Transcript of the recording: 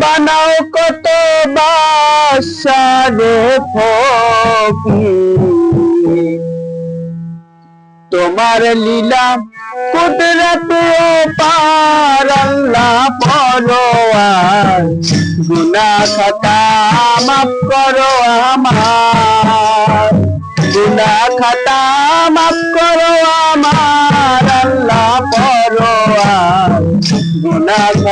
বানাও কত বাসারে তোমার লীলা কুদরত ও পার, আল্লাহ পরোয়ার। গুনা খাতা মাফ করো আমার। গুনা খাতা মাফ করো আমার, আল্লাহ পরোয়ার। গুনা